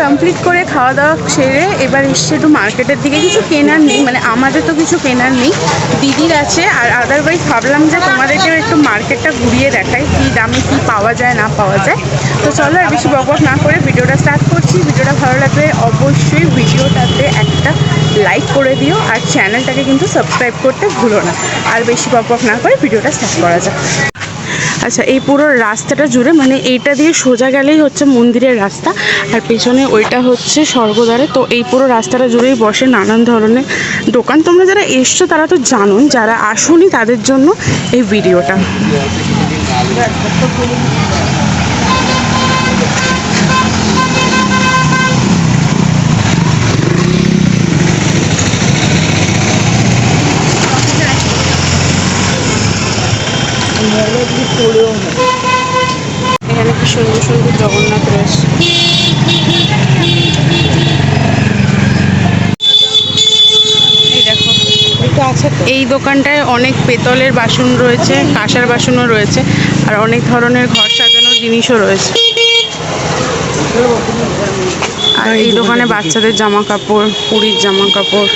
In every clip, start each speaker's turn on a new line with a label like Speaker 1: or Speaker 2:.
Speaker 1: Complete করে খাওয়া দাওয়া সেরে এবার এসছে একটু মার্কেটের দিকে। কিছু কেনার নেই মানে আমাদের তো কিছু কেনার নেই। দিদির আছে, আর আদারওয়াইজ ভাবলাম যে তোমাদেরকেও একটু মার্কেটটা ঘুরিয়ে দেখাই, কী দামে কী পাওয়া যায়, না পাওয়া যায়। তো চলো আর বেশি বকবক না করে ভিডিওটা স্টার্ট করছি। ভিডিওটা ভালো লাগলে অবশ্যই ভিডিওটাতে একটা লাইক করে দিও, আর চ্যানেলটাকে কিন্তু সাবস্ক্রাইব করতে ভুলো না। আর বেশি বকবক না করে ভিডিওটা স্টার্ট করা যাক। আচ্ছা এই পুরো রাস্তাটা জুড়ে মানে এইটা দিয়ে সোজা গেলেই হচ্ছে মন্দিরের রাস্তা, আর পেছনে ওইটা হচ্ছে স্বর্গদ্বারে। তো এই পুরো রাস্তাটা জুড়েই বসে নানান ধরনের দোকান। তোমরা যারা এসছো, তারা তো জানুন যারা আসুনি, তাদের জন্য এই ভিডিওটা। এখানে কি সুন্দর সুন্দর জগন্নাথ রয়েছে। এই এই দোকানটায় অনেক পেতলের বাসন রয়েছে কাঁসার বাসনও রয়েছে আর অনেক ধরনের ঘর সাজানোর জিনিসও রয়েছে। আর এই দোকানে বাচ্চাদের জামা কাপড় পুরীর জামা কাপড়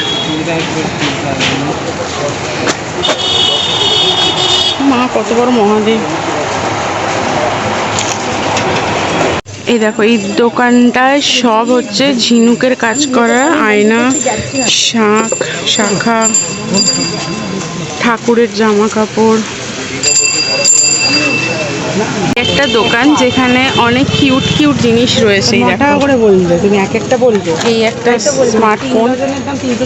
Speaker 1: মা কত বড় মহাদেব। এই দেখো এই দোকানটায় সব হচ্ছে ঝিনুকের কাজ করা আয়না শাঁখ শাখা ঠাকুরের জামা কাপড় একটা দোকান যেখানে অনেক কিউট কিউট জিনিস রয়েছে
Speaker 2: টাকা করে বলবে তুমি এক একটা বলবে।
Speaker 1: এই একটা স্মার্টফোন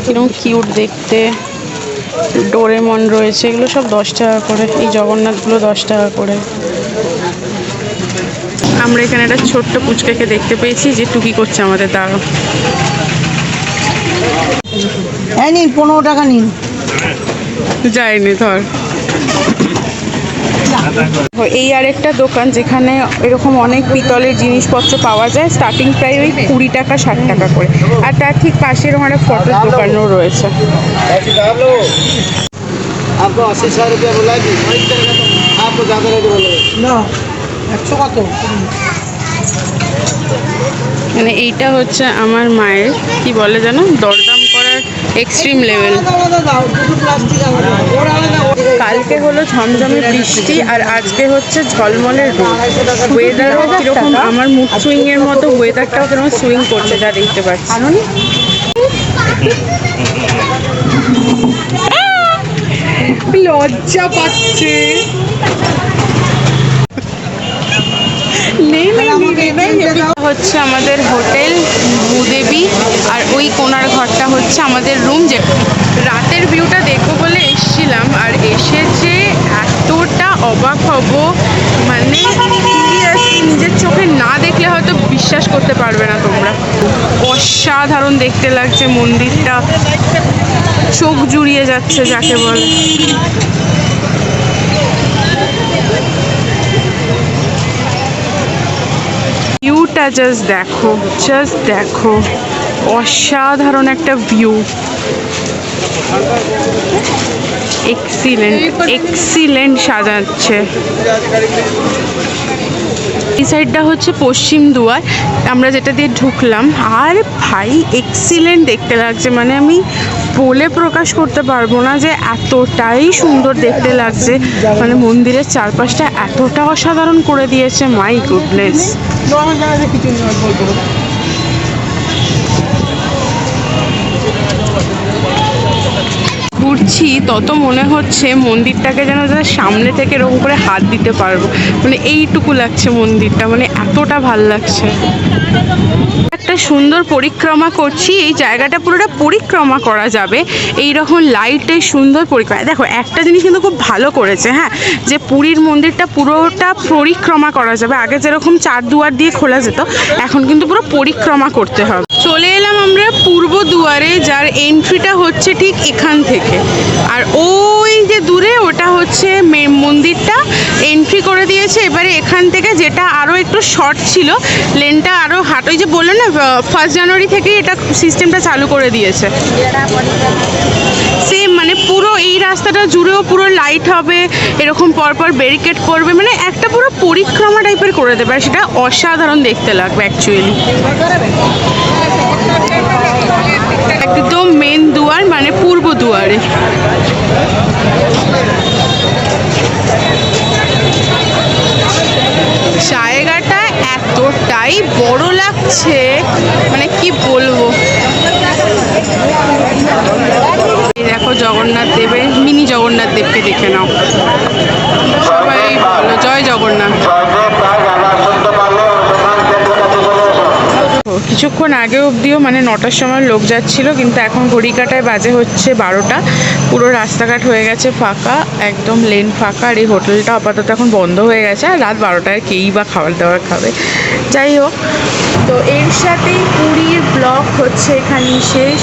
Speaker 1: কীরকম কিউট দেখতে। ডোরেমন রয়েছে এগুলো সব দশ টাকা করে। এই জগন্নাথগুলো দশ টাকা করে। আমরা এখানে একটা ছোট্ট পুচকাকে দেখতে পেয়েছি যে টুকি করছে আমাদের দাঁড়ো
Speaker 2: হ্যাঁ নিন পনেরো টাকা নিন।
Speaker 1: যায়নি ধর। এই আরেকটা দোকান যেখানে এরকম অনেক পিতলের জিনিসপত্র পাওয়া যায় স্টার্টিং প্রায় ওই কুড়ি টাকা ষাট টাকা করে আর তার ঠিক পাশে এরকম একটা ফটোর দোকানও রয়েছে
Speaker 3: आपको अस्सी सौ रुपया बोला कि आपको ज़्यादा रेट बोले
Speaker 2: না একশো কত
Speaker 1: মানে এইটা হচ্ছে আমার মায়ের কি বলে জানো দরদাম করার এক্সট্রিম লেভেল কালকে হলো ঝমঝমে বৃষ্টি আর আজকে হচ্ছে ঝলমলের রোদ। ওয়েদারও কীরকম? আমার মুড সুইং এর মতো ওয়েদারটাও কীরকম সুইং করছে যা দেখতে পাচ্ছি। লজ্জা পাচ্ছে। হচ্ছে আমাদের হোটেল ভূদেবী আর ওই কোনার ঘরটা হচ্ছে আমাদের রুম যে রাতের ভিউটা দেখব বলে এসেছিলাম আর এসে যে এতটা অবাক হব মানে নিজের চোখে না দেখলে হয়তো বিশ্বাস করতে পারবে না তোমরা। অসাধারণ দেখতে লাগছে মন্দিরটা। চোখ জুড়িয়ে যাচ্ছে যাকে বলে। ভিউটা জাস্ট দেখো জাস্ট দেখো। অসাধারণ একটা ভিউ এক্সিলেন্ট এক্সিলেন্ট সাজাচ্ছে। এই সাইডটা হচ্ছে পশ্চিম দুয়ার। আমরা যেটা দিয়ে ঢুকলাম আর ভাই এক্সিলেন্ট দেখতে লাগছে। মানে আমি বলে প্রকাশ করতে পারব না যে এতটাই সুন্দর দেখতে লাগছে। মানে মন্দিরের চারপাশটা এতটা অসাধারণ করে দিয়েছে মাই গুডনেস ঘুরছি, তত মনে হচ্ছে মন্দিরটাকে যেন যেন সামনে থেকে এরকম করে হাত দিতে পারব। মানে এইটুকু লাগছে মন্দিরটা মানে এতটা ভালো লাগছে। একটা সুন্দর পরিক্রমা করছি, এই জায়গাটা পুরোটা পরিক্রমা করা যাবে। এই রকম লাইটের সুন্দর পরিক্রমা। দেখো, একটা জিনিস কিন্তু খুব ভালো করেছে হ্যাঁ? যে পুরীর মন্দিরটা পুরোটা পরিক্রমা করা যাবে। আগে যেরকম চার দুয়ার দিয়ে খোলা যেত, এখন কিন্তু পুরো পরিক্রমা করতে হবে। চলে এলাম আমরা পূর্ব দুয়ারে, যার এন্ট্রিটা হচ্ছে ঠিক এখান থেকে। আর ওই যে দূরে ওটা হচ্ছে মন্দিরটা এন্ট্রি করে দিয়েছে। এবারে এখান থেকে যেটা আরও একটু শর্ট ছিল লেনটা আরও হাট ওই যে বলল না ফার্স্ট জানুয়ারি থেকেই এটা সিস্টেমটা চালু করে দিয়েছে। সেম মানে পুরো এই রাস্তাটা জুড়েও পুরো লাইট হবে, এরকম পরপর ব্যারিকেড করবে মানে একটা পুরো পরিক্রমা টাইপের করে দেবে, আর সেটা অসাধারণ দেখতে লাগবে অ্যাকচুয়ালি একদম মেন দুয়ার মানে দুয়ারে। জায়গাটা এতটাই বড় লাগছে মানে কি বলব? দেখো জগন্নাথ দেবের, মিনি জগন্নাথ দেবকে দেখে নাও। সবাই বলো, জয় জগন্নাথ। কিছুক্ষণ আগে অবধিও মানে নটার সময় লোক যাচ্ছিল, কিন্তু এখন ঘড়ি কাটায় বাজে হচ্ছে বারোটা। পুরো রাস্তাঘাট হয়ে গেছে ফাঁকা, একদম লেন ফাঁকা, আর এই হোটেলটা আপাতত এখন বন্ধ হয়ে গেছে, আর রাত বারোটায় কেই বা খাবার দাবার খাবে। যাই হোক, তো এর সাথেই পুরীর ব্লক হচ্ছে এখানে শেষ।